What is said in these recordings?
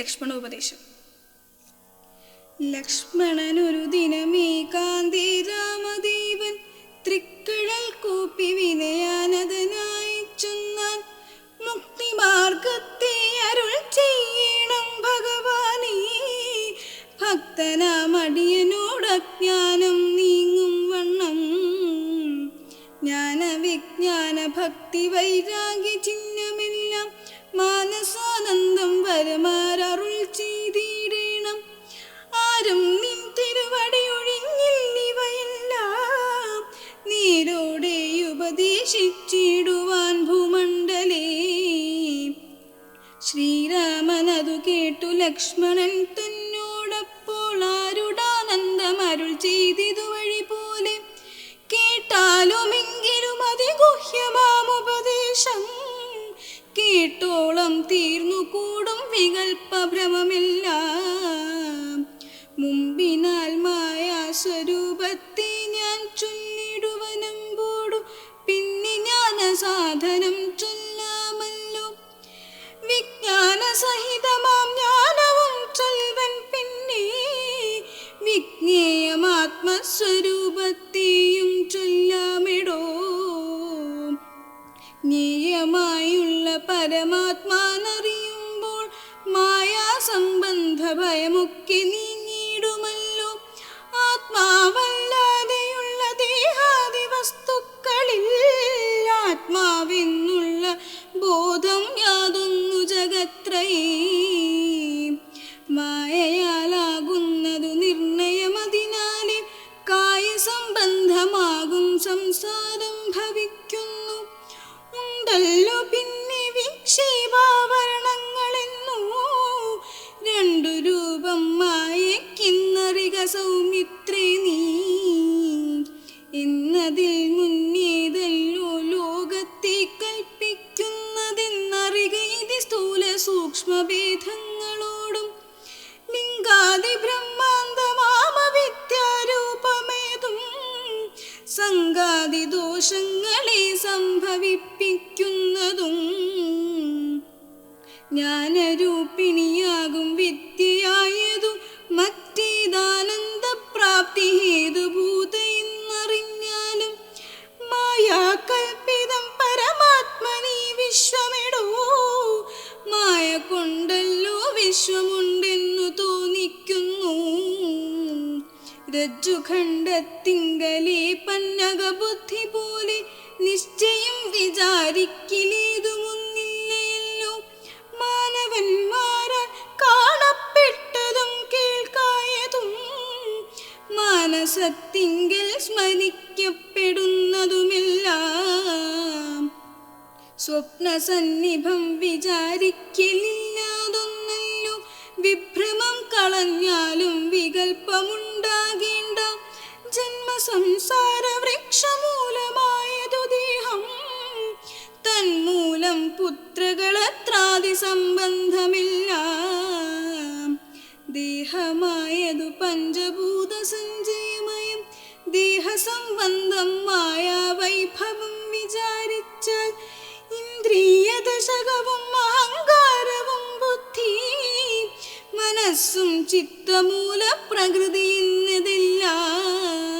ലക്ഷ്മണോപദേശം. ലക്ഷ്മണനൊരു ദിനമേ കാന്തി രാമദേവൻ തൃക്കിഴൽ കൂപ്പി വിനയാനതനായി ശ്രീരാമനതു കേട്ടു ലക്ഷ്മണൻ തന്നോടപ്പോൾ ആരുടാനന്ദമരുൾ ചെയ്തിതു വഴി പോലെ? കേട്ടാലുമെങ്കിലും അതിഗുഹ്യമാമുപദേശം കേട്ടോളം തീർന്നു കൂടും വികൽപ്പഭ്രമമെല്ലാം വിജ്ഞേയമാത്മസ്വരൂപത്തെയും ചൊല്ലാമിടോ. നീയമായുള്ള പരമാത്മാനറിയുമ്പോൾ മായാ സംബന്ധ ഭയമൊക്കെ നീങ്ങിടുമല്ലോ ദോഷങ്ങളെ സംഭവിപ്പിക്കുന്നതും ജ്ഞാനരൂപിണിയാകും വിദ്യയായതു മറ്റേതാനന്ദ പ്രാപ്തി ഹേതുഭൂത എന്നറിഞ്ഞാലും മായാകൽപിതം പരമാത്മനി വിശ്വമിടോ. മായ കൊണ്ടല്ലോ വിശ്വമുണ്ടെന്നു തോന്നിക്കുന്നു. രജ്ജുഖണ്ഡത്തിങ്കലേ ബുദ്ധി പോലെ നിശ്ചയം വിചാരിക്കിലേതു മുന്നില്ലല്ലോ മാനവന്മാരാൽ കാണപ്പെട്ടതും കേൾക്കായതും മാനസത്തിങ്കൽ സ്മരിക്കപ്പെടുന്നതുമെല്ലാം. സ്വപ്നസന്നിഭം വിചാരിക്കലില്ലാതൊന്നല്ലോ. വിഭ്രമം കളഞ്ഞാലും വികൽപ്പമുണ്ടാകേണ്ട. ജന്മസംസാര വൃക്ഷമൂലമായതു ദേഹം തന്മൂലം പുത്രകളത്രാദി സംബന്ധമില്ല ദേഹമായതു പഞ്ചഭൂത സഞ്ജയമയം ദേഹസംബന്ധം മായാ വൈഭവം വിചാരിച്ചാൽ ഇന്ദ്രിയദശകവും അഹങ്കാരവും ബുദ്ധി. മനസ്സും ചിത്തമൂല പ്രകൃതി എന്നതെല്ലാം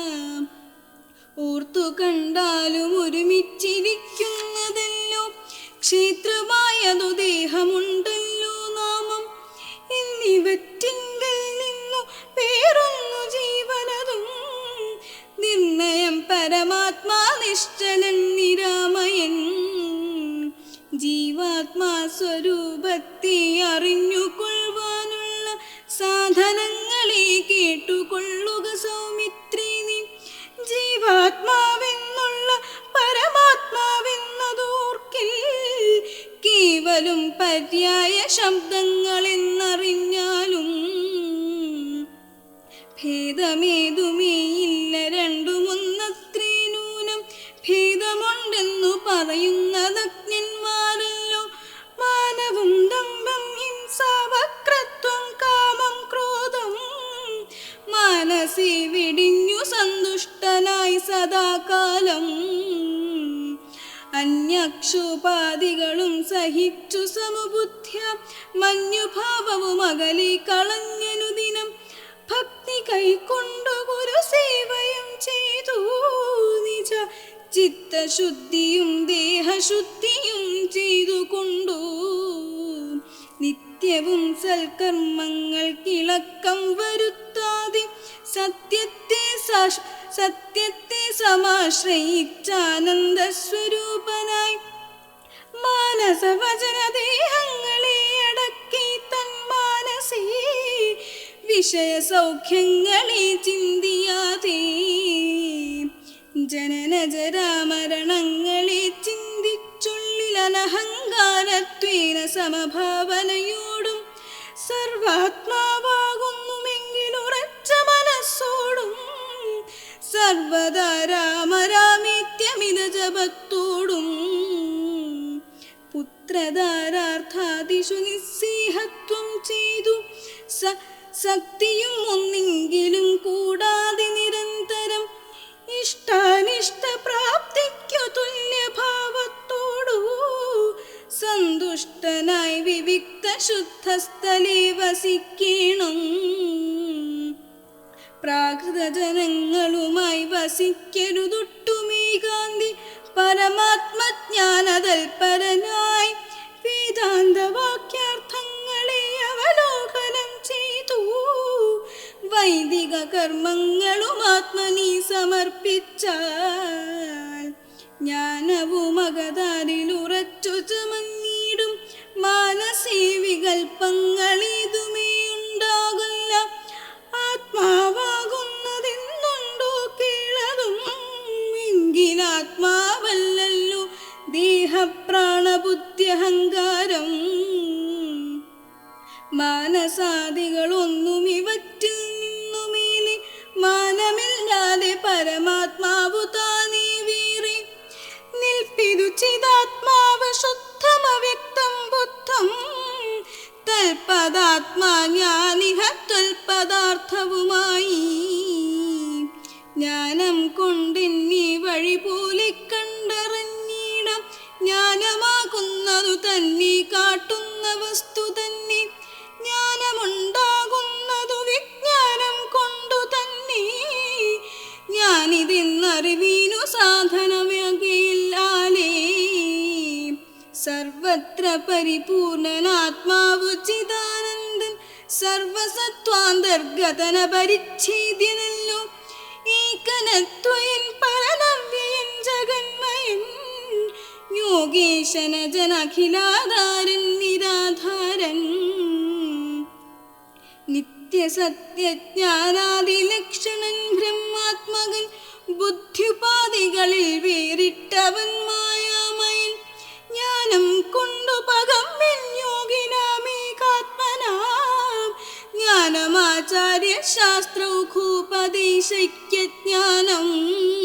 ഓർത്തു കണ്ടാലും ഒരുമിച്ചിരിക്കുന്നതല്ലോ. ക്ഷേത്രമായതു ദേഹമുണ്ടല്ലോ നാമം. എന്നിവറ്റിങ്കൽ നിന്നു വേറൊന്നു ജീവനതും. നിർണയം പരമാത്മാ ഭേദമുണ്ടെന്നു പറയുന്നതജ്ഞന്മാരല്ലോ മാനവും ദമ്പം ഹിംസ വക്രത്വം കാമം ക്രോധം. മനസ്സി വിടിഞ്ഞു സന്തുഷ്ടനായി സദാകാലം. അന്യക്ഷോപാധികളും സഹിച്ചു സമബുദ്ധ്യ. മഞ്ഞുഭാവവും അകലി കളഞ്ഞനുദിനം ഭക്തി കൈക്കൊണ്ടു ഗുരു സേവയും ചെയ്തു നിജ ചിത്തശുദ്ധിയും ദേഹശുദ്ധിയും ചെയ്തു കൊണ്ടു നിത്യവും സൽക്കർമ്മങ്ങൾ കിളക്കം വരുത്താതെ സത്യത്തെ സത്യത്തെ സമാശ്രയിച്ചാനന്ദ സ്വരൂപനായി മാനസവചനദേഹങ്ങളെ അടക്കി തൻ മാനസേ വിഷയ സൗഖ്യങ്ങളെ ചിന്തിയാതെ ജനന ജരാമരണങ്ങളെ ചിന്തിച്ചുള്ളിൽ അനഹങ്കാരത്വേന സമഭാവനയോടും സർവാത്മാവാകുന്നുമെങ്കിലുറച്ച മനസ്സോടും സർവദാ രാമരാമിത്യമിത ജപത്തോടും പുത്രധാരാർത്ഥാദിഷു നിസ്സേഹത്വം ചെയ്തു സ ശക്തിയും ഒന്നെങ്കിലും നിരന്തരം ഇഷ്ടാനിഷ്ട പ്രാപ്തിക്കു തുല്യഭാവത്തോടു സന്തുഷ്ടനായി വിവിക്ത ശുദ്ധസ്ഥലി വസിക്കണം. പ്രാകൃതജനങ്ങളുമായി വസിക്കരുതൊട്ടുമീ ഗാന്ധി പരമാത്മജ്ഞാനതൽപരനായി വേദാന്ത വൈദിക കർമ്മങ്ങളും ആത്മനി സമർപ്പിച്ചാൽ ജ്ഞാനവും അകതാരിലുറച്ചു ചമഞ്ഞിടും മാനസീ വികൽപ്പങ്ങളിതുമേ ഉണ്ടാകില്ല ആത്മാവാകുന്നതെന്നുണ്ടോ തൽപദാത്മാ ജ്ഞാനിഹ തൽപദാർത്ഥവുമായി ജ്ഞാനം കൊണ്ടെന്നി വഴി പോലെ കണ്ടറിഞ്ഞിടം ജ്ഞാനമാകുന്നതു തന്നെ കാട്ടുന്ന വസ്തു തന്നെ. ജ്ഞാനമുണ്ടാകുന്നതു വിജ്ഞാനം കൊണ്ടു തന്നെ. ഞാനിതെന്നറിവീനു സാധനവകയില്ലാലേ സർവത്ര പരിപൂർണനാത്മാവ് സർവസത്വാന്തർഗതന പരിച്ഛേദ്യനല്ലോ ഏകനത്വയൻ പരനവ്യയൻ ജഗന്മയൻ. യോഗേശന ജനഖിലാധാരൻ നിരാധാരൻ. നിത്യസത്യജ്ഞാനാദിലക്ഷണൻ ബ്രഹ്മാത്മകൻ. ബുദ്ധിപാതികളിൽ വേറിട്ടവൻ മായാമയൻ. ജ്ഞാനം കൊണ്ടു പകമ്യൻ आचार्यशास्त्रौघोपदेशैक्यज्ञानम्